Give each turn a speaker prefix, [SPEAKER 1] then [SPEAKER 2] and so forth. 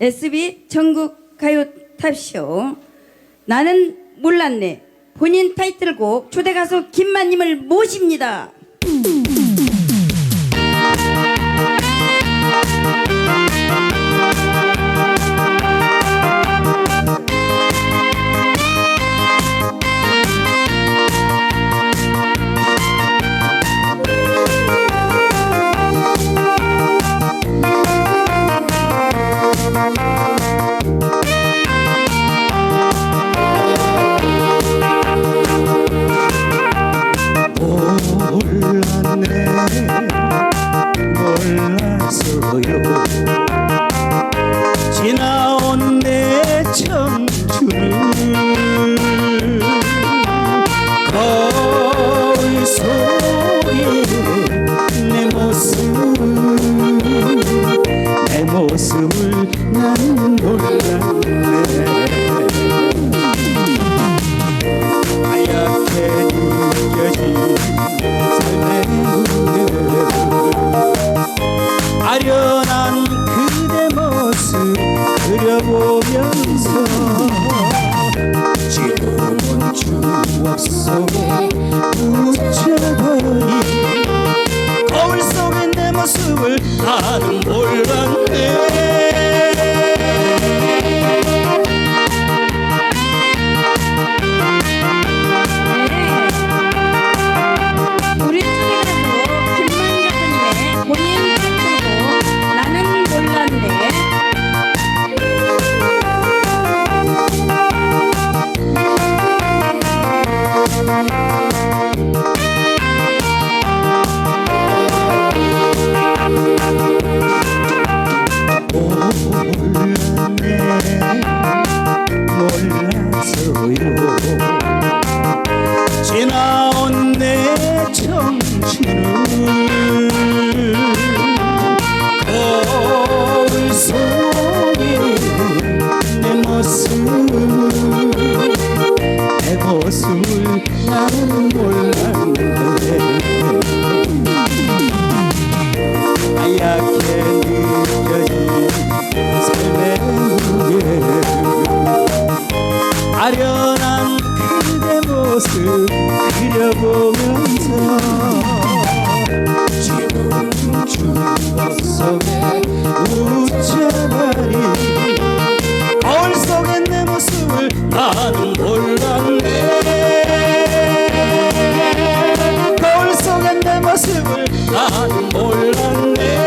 [SPEAKER 1] SB 전국 가요 탑쇼 나는 몰랐네 본인 타이틀곡 초대 가수 김만님을 모십니다.
[SPEAKER 2] 몰랐어요 지나온 내 청 보면서 지금은 추억 속에 묻혀버린 거울 속의 내 모습을 나는 몰랐네 것을 나는 몰랐는데. 하얗게 느껴진 삶의 무게 아련한 그대 모습 그려보면서 지금 추억 속에 우체발이 거울 속에 내 모습을 나는 몰랐
[SPEAKER 1] 가슴을 난
[SPEAKER 2] 몰랐네.